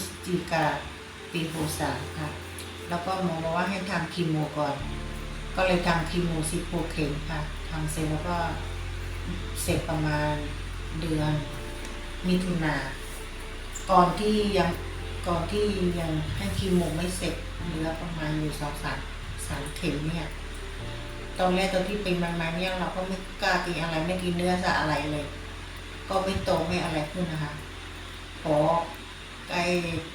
ศจิกาปีหกสามค่ะ แล้วก็หมอบอกว่าให้ทำคีโมก่อน ก็เลยทำคีโมสิบหกเข็มค่ะทำเสร็จแล้วก็เสร็จประมาณเดือนมิถุนาก่อนที่ยังก่อนที่ยังให้คีโมไม่เสร็จเหลือประมาณอยู่สองสามสามเข็มเนี่ย ตอนแรกตอนที่เป็นมันมาเนี่ยเราก็ไม่กล้ากินอะไรไม่กินเนื้อสัตว์อะไรเลย ก็ไม่โตไม่อะไรขึ้นนะคะพอ ใกล้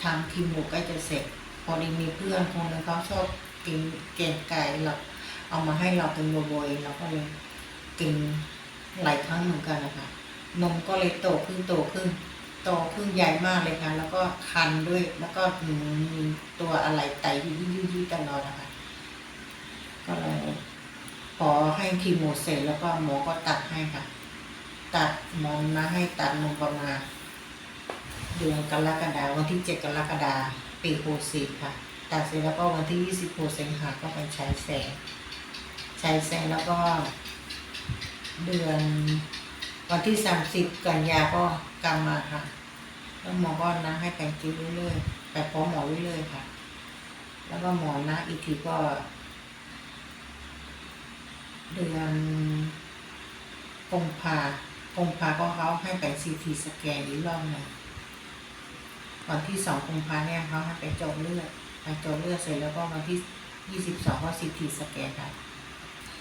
ทำคีโมใกล้จะเสร็จ พอดีมีเพื่อนคนหนึงเขาชอบกินเกงไก่เราเอามาให้เราเป็นบ่อยๆเราก็เลยกินหลายครั้งเหมือนกันนะคะนมก็เลยโตขึ้นโตขึ้นโตขึ้นใหญ่มากเลยค่ะแล้วก็คันด้วยแล้วก็มีตัวอะไรไตยุ่ยๆๆตลอดนะคะก็เลยพอให้คีโมเสร็จแล้วก็หมอก็ตัดให้ค่ะ ตัดมอมาให้ตัดนมประมาณ เดือนกรกฎาวันที่เจ็ดกรกฎาปีหกสี่ค่ะ ตัดเสร็จแล้วก็วันที่ยี่สิบหกสิงหาก็ไปใช้แสงใช้แสงแล้วก็ เดือนวันที่สามสิบกันยาก็กำมาค่ะ แล้วหมอก็นะให้ไปกินเรื่อยๆไปพร้อมหมอเรื่อยๆค่ะ แล้วก็หมอนะอีกทีก็ เดือนกุมภากุมภาก็เขาให้ไปซีทีสแกนอีกรอบหนึ่ง วันที่สองกุมภาเนี่ยเขาให้ไปเจาะเลือดไปเจาะเลือดเสร็จแล้วก็วันที่ยี่สิบสองก็ซีทีสแกนค่ะ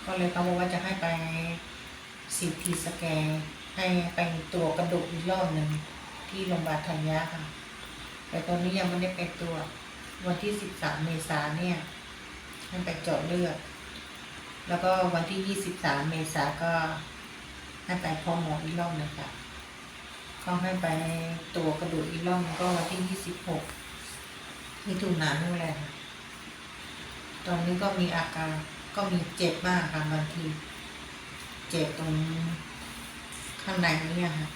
ก็เลยเขาบอกว่าจะให้ไปซีทีสแกนให้ไปตัวกระดูกอีกรอบหนึ่งที่โรงพยาบาลธัญญาค่ะ แต่ตอนนี้ยังไม่ได้ไปตัววันที่สิบสามเมษาเนี่ยให้ไปเจาะเลือดแล้วก็วันที่23เมษาก็ให้ไปพบหมออีกรอบหนึ่งค่ะ เขาให้ไปตัวกระดูกอีกรอบหนึงก็วันที่26มิถุนายนนู่นแหละตอนนี้ก็มีอาการก็มีเจ็บมากค่ะบางที เจ็บตรงข้างในเนี่ยค่ะ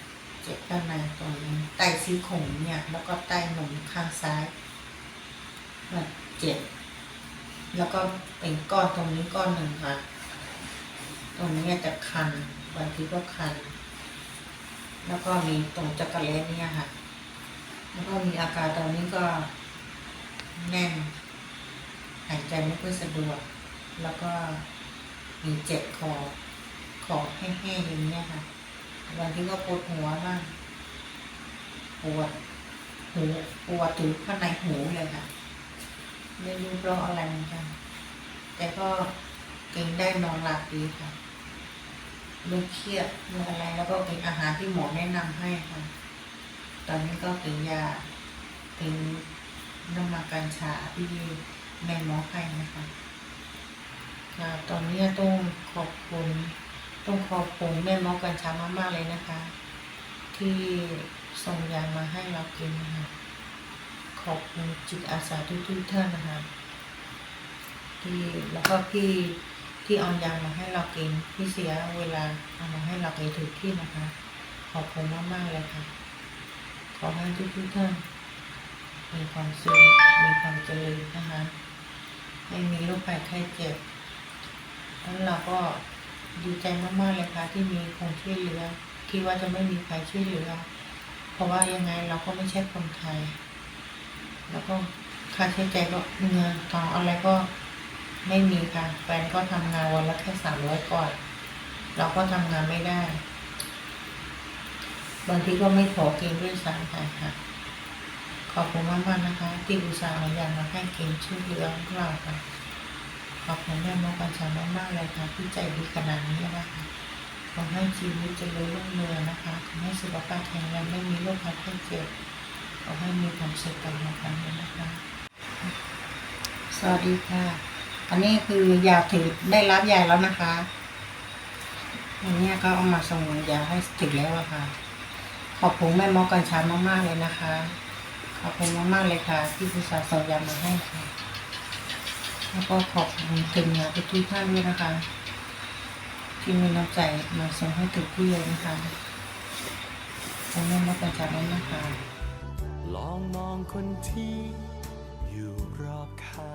เจ็บข้างในตรงใต้ซี่โครงเนี่ย แล้วก็ใต้หนมข้างซ้ายแบบเจ็บ แล้วก็เป็นก้อนตรงนี้ก้อนหนึ่งค่ะ ตรงนี้จะคันบางทีก็คัน แล้วก็มีตรงจักระเล็เนี่ยค่ะ แล้วก็มีอาการตอนนี้ก็แน่น หายใจไม่ค่อยสะดวก แล้วก็มีเจ็บคอ คอแห้งๆอย่างเนี้ยค่ะบางทีก็ปวดหัวบ้างปวดหูปวดถึงข้างในหูเลยค่ะ ไม่รู้เพราะอะไรเหมือนกัน แต่ก็กินได้นอนหลับดีค่ะ ไม่เครียดไม่อะไรแล้วก็กินอาหารที่หมอแนะนำให้ค่ะ ตอนนี้ก็กินยากินน้ำมันกัญชาที่แม่หมอให้นะคะค่ะตอนนี้ต้องขอบคุณต้องขอบคุณแม่หมอกัญชามากๆเลยนะคะ ที่ส่งยามาให้เรากินนะคะขอบคุณจิตอาสาทุกๆท่านนะคะที่แล้วก็พี่ ที่เอายามาให้เรากินพี่เสียเวลาเอามาให้เราไปถูกที่นะคะ ขอบคุณมากๆเลยค่ะ ขอให้ทุกๆท่านมีความสุขมีความเจริญนะคะไม่มีโรคภัยไข้เจ็บแล้วเราก็ดีใจมากๆเลยค่ะ ที่มีคนช่วยเหลือคิดว่าจะไม่มีใครช่วยเหลือ เพราะว่ายังไงเราก็ไม่ใช่คนไทย แล้วก็ค่าใช้จ่ายก็เงินทองอะไรก็ ไม่มีค่ะ แฟนก็ทำงานวันละแค่สามร้อยก่อนเราก็ทำงานไม่ได้ บางทีก็ไม่ขอกินด้วยซ้ำค่ะค่ะ ขอบคุณมากมากๆนะคะ ที่อุตส่าห์เอายามาให้กินช่วยเหลือพวกเราค่ะ ขอบคุณแม่มกัญชามากๆเลยค่ะที่ใจดีขนาดนี้นะคะขอให้ชีวิตเจริญรุ่งเรืองนะคะขอให้สุขภาพแข็งแรงไม่มีโรคภัยไข้เจ็บขอให้มีความสุขกันนะคะนะคะสวัสดีค่ะ อันนี้คือยาถึงได้รับยาแล้วนะคะอันนี้ก็เอามาส่งยาให้ถึงแล้วอะค่ะ ขอบคุณแม่มอกัญชามากๆเลยนะคะ ขอบคุณมากๆเลยค่ะ ที่ผู้สาส่งยามาให้ค่ะ แล้วก็ขอบคุณทีมงานทุกท่านด้วยนะคะที่มีน้ำใจมาส่งให้ถึงที่เลยนะคะขอบคุณแม่มอกัญชามากๆนะคะลองมองคนที่อยู่รอบข้าง